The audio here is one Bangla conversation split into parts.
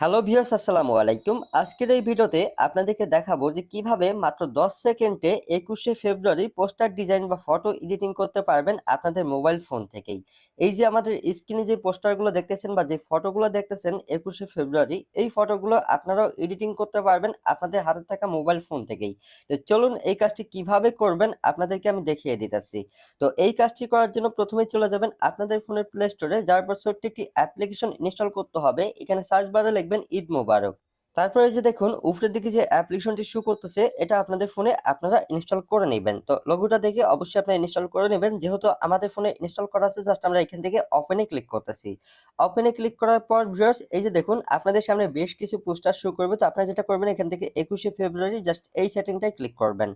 হ্যালো ভিউয়ার্স আসসালামু আলাইকুম। আজকের এই ভিডিওতে আপনাদেরকে দেখাবো যে কীভাবে মাত্র 10 সেকেন্ডে একুশে ফেব্রুয়ারি পোস্টার ডিজাইন বা ফটো এডিটিং করতে পারবেন আপনাদের মোবাইল ফোন থেকেই। এই যে আমাদের স্ক্রিনে যে পোস্টারগুলো দেখতেছেন বা যে ফটোগুলো দেখতেছেন একুশে ফেব্রুয়ারি, এই ফটোগুলো আপনারাও এডিটিং করতে পারবেন আপনাদের হাতে থাকা মোবাইল ফোন থেকেই। তো চলুন এই কাজটি কীভাবে করবেন আপনাদেরকে আমি দেখিয়ে দিতেছি। তো এই কাজটি করার জন্য প্রথমে চলে যাবেন আপনাদের ফোনের প্লে স্টোরে, যার পর ছোট্ট একটি অ্যাপ্লিকেশন ইনস্টল করতে হবে। এখানে সার্চ বারে লিখবেন ঈদ মোবারক। তারপরে যে দেখুন উপরের দিকে যে অ্যাপ্লিকেশনটি শো করতেছে, এটা আপনাদের ফোনে আপনারা ইনস্টল করে নেবেন। তো লোগোটা দেখে অবশ্যই আপনারা ইনস্টল করে নেবেন। যেহেতু আমাদের ফোনে ইনস্টল করা আছে জাস্ট আমরা এখান থেকে ওপেনে ক্লিক করতেছি। ওপেনে ক্লিক করার পর ভিউয়ার্স এই যে দেখুন, আপনাদের সামনে বেশ কিছু পোস্টার শো করবে। তো আপনারা যেটা করবেন, এখান থেকে একুশে ফেব্রুয়ারি জাস্ট এই সেটিংটাই ক্লিক করবেন।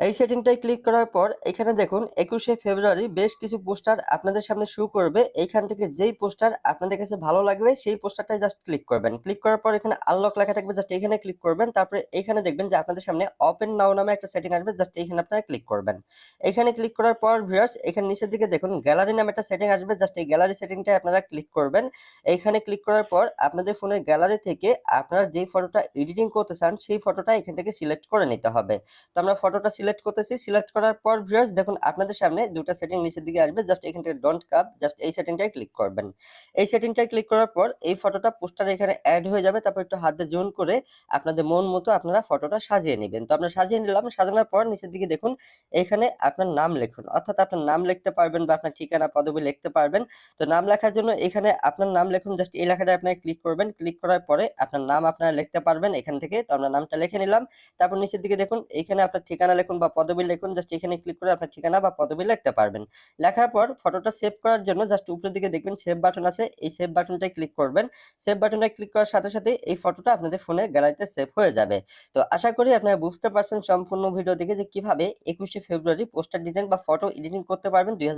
এই সেটিংটাই ক্লিক করার পর এখানে দেখুন একুশে ফেব্রুয়ারি বেশ কিছু পোস্টার আপনাদের সামনে শো করবে। এইখান থেকে যেই পোস্টার আপনাদের কাছে ভালো লাগবে সেই পোস্টারটাই জাস্ট ক্লিক করবেন। ক্লিক করার পর এখানে আনলক লেখা থাকবে, জাস্ট এখানে ক্লিক করবেন। তারপরে এখানে দেখবেন যে আপনাদের সামনে ওপেন নাও নামে একটা সেটিং আসবে, জাস্ট এখানে আপনারা ক্লিক করবেন। এখানে ক্লিক করার পর ভিউয়ার্স এখানে নিচের দিকে দেখুন গ্যালারি নামে একটা সেটিং আসবে, জাস্ট এই গ্যালারি সেটিংটাই আপনারা ক্লিক করবেন। এইখানে ক্লিক করার পর আপনাদের ফোনের গ্যালারি থেকে আপনারা যেই ফটোটা এডিটিং করতে চান সেই ফটোটা এখান থেকে সিলেক্ট করে নিতে হবে। তো আমরা ফটোটা সিলেক্ট করতেছি সিলেক্ট করার পর ভিউয়ার্স দেখুন আপনাদের সামনে দুটো সেটিং নিচের দিকে আসবে জাস্ট এখান থেকে ডোন্ট কাপ জাস্ট এই সেটিংটাই ক্লিক করবেন। এই সেটিংটাই ক্লিক করার পর এই ফটোটা পোস্টারে এখানে অ্যাড হয়ে যাবে, তারপর একটু হাতে জোন করে আপনাদের মন মতো আপনারা ফটোটা সাজিয়ে নেবেন। তো আমরা সাজিয়ে নিলাম, সাজানোর পর নিচের দিকে দেখুন, এখানে আপনার নাম লিখুন, অর্থাৎ আপনার নাম লিখতে পারবেন বা আপনার ঠিকানা, পদবি লিখতে পারবেন। তো নাম লেখার জন্য এখানে আপনার নাম লিখুন জাস্ট এই লেখাটা আপনারা ক্লিক করবেন ক্লিক করার পরে আপনার নাম আপনারা লিখতে পারবেন এখান থেকে। তো আমরা নামটা লিখে নিলাম, তারপর নিচের দিকে দেখুন, এখানে আপনার ঠিকানা লিখুন বা পদবি লিখুন জাস্ট এখানে ক্লিক করে আপনার ঠিকানা বা পদবি লিখতে পারবেন। লেখার পর ফটোটা সেভ করার জন্য জাস্ট উপরের দিকে দেখবেন সেভ বাটন আছে, এই সেভ বাটনটায় ক্লিক করবেন। সেভ বাটনটা ক্লিক করার সাথে সাথে এই ফটোটা আপনাদের ফোনের গ্যালারিতে সেভ হয়ে যাবে। তো আশা করি আপনারা বুঝতে পারছেন সম্পূর্ণ ভিডিও দেখে যে কীভাবে একুশে ফেব্রুয়ারি পোস্টার ডিজাইন বা ফটো এডিটিং করতে পারবেন দুই